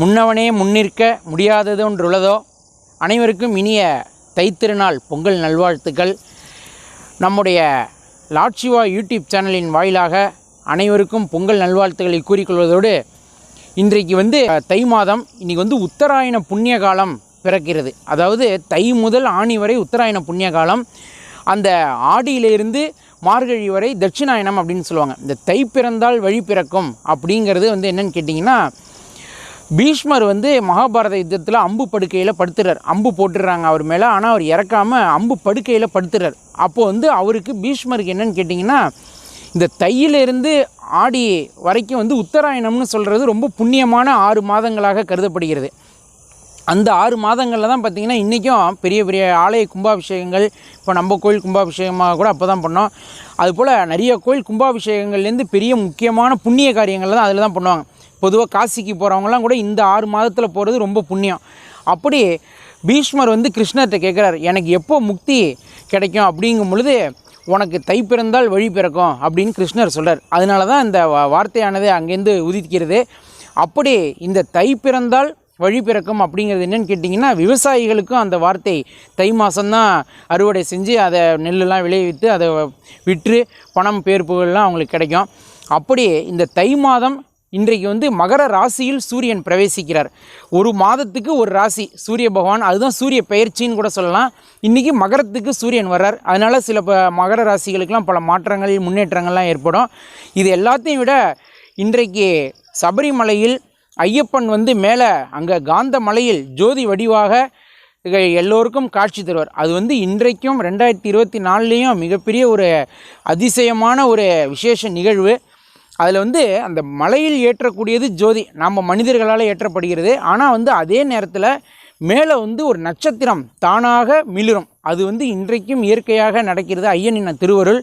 முன்னவனே முன்னிற்க முடியாதது ஒன்றுள்ளதோ? அனைவருக்கும் இனிய தைத்திருநாள் பொங்கல் நல்வாழ்த்துக்கள். நம்முடைய லாட்சிவா யூடியூப் சேனலின் வாயிலாக அனைவருக்கும் பொங்கல் நல்வாழ்த்துக்களை கூறிக்கொள்வதோடு இன்றைக்கு வந்து தை மாதம் இன்றைக்கி வந்து உத்தராயண புண்ணிய காலம் பிறக்கிறது. அதாவது தை முதல் ஆணி வரை உத்தராயண புண்ணிய காலம். அந்த ஆடியிலிருந்து மார்கழி வரை தட்சிணாயனம் அப்படின்னு சொல்லுவாங்க. இந்த தை பிறந்தால் வழி பிறக்கும் அப்படிங்கிறது வந்து என்னென்னு கேட்டிங்கன்னா பீஷ்மர் வந்து மகாபாரத யுத்தத்தில் அம்பு படுக்கையில் படுத்துறார். அம்பு போட்டுடுறாங்க அவர் மேலே ஆனால் அவர் இறக்காமல் அம்பு படுக்கையில் படுத்துறார். அப்போது வந்து அவருக்கு பீஷ்மருக்கு என்னன்னு கேட்டிங்கன்னா இந்த தையிலிருந்து ஆடி வரைக்கும் வந்து உத்தராயணம்னு சொல்கிறது ரொம்ப புண்ணியமான ஆறு மாதங்களாக கருதப்படுகிறது. அந்த ஆறு மாதங்களில் தான் பார்த்திங்கன்னா இன்றைக்கும் பெரிய பெரிய ஆலய கும்பாபிஷேகங்கள் இப்போ நம்ம கோயில் கும்பாபிஷேகமாக கூட அப்போ தான் பண்ணோம். அதுபோல் நிறைய கோயில் கும்பாபிஷேகங்கள்லேருந்து பெரிய முக்கியமான புண்ணிய காரியங்கள் தான் அதில் தான் பண்ணுவாங்க. பொதுவாக காசிக்கு போகிறவங்களாம் கூட இந்த ஆறு மாதத்தில் போகிறது ரொம்ப புண்ணியம். அப்படி பீஷ்மர் வந்து கிருஷ்ணர்கிட்ட கேட்குறாரு எனக்கு எப்போ முக்தி கிடைக்கும்? அப்படிங்கும் பொழுது உனக்கு தை பிறந்தால் வழி பிறக்கும் அப்படின்னு கிருஷ்ணர் சொல்கிறார் அதனால தான் இந்த வார்த்தையானது அங்கேருந்து உதிக்கிறது. அப்படி இந்த தை பிறந்தால் வழி பிறக்கும் அப்படிங்கிறது என்னென்னு கேட்டிங்கன்னா விவசாயிகளுக்கும் அந்த வார்த்தை தை மாதம்தான் அறுவடை செஞ்சு அதை நெல்லெல்லாம் விளைவித்து அதை விற்று பணம் பேர்ப்புகள்லாம் அவங்களுக்கு கிடைக்கும். அப்படி இந்த தை மாதம் இன்றைக்கு வந்து மகர ராசியில் சூரியன் பிரவேசிக்கிறார். ஒரு மாதத்துக்கு ஒரு ராசி சூரிய பகவான் அதுதான் சூரிய பெயர்ச்சின்னு கூட சொல்லலாம். இன்றைக்கி மகரத்துக்கு சூரியன் வர்றார். அதனால் சில ப மகர ராசிகளுக்கெலாம் பல மாற்றங்கள் முன்னேற்றங்கள்லாம் ஏற்படும். இது எல்லாத்தையும் விட இன்றைக்கு சபரிமலையில் ஐயப்பன் வந்து மேலே அங்கே காந்த மலையில் ஜோதி வடிவாக எல்லோருக்கும் காட்சி தருவார். அது வந்து இன்றைக்கும் ரெண்டாயிரத்தி இருபத்தி நாலுலேயும் மிகப்பெரிய ஒரு அதிசயமான ஒரு விசேஷ நிகழ்வு. அதில் வந்து அந்த மலையில் ஏற்றக்கூடியது ஜோதி. நாம் மனிதர்களால் ஏற்றப்படுகிறது. ஆனால் வந்து அதே நேரத்தில் மேலே வந்து ஒரு நட்சத்திரம் தானாக மிளிரும். அது வந்து இன்றைக்கும் இயற்கையாக நடக்கிறது ஐயனின் திருவருள்.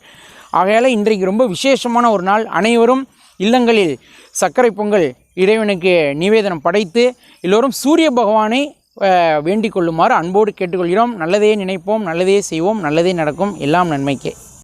ஆகையால் இன்றைக்கு ரொம்ப விசேஷமான ஒரு நாள். அனைவரும் இல்லங்களில் சர்க்கரை பொங்கல் இறைவனுக்கு நிவேதனம் படைத்து எல்லோரும் சூரிய பகவானை வேண்டிக் கொள்ளுமாறு அன்போடு கேட்டுக்கொள்கிறோம். நல்லதே நினைப்போம் நல்லதே செய்வோம் நல்லதே நடக்கும். எல்லாம் நன்மைக்கே.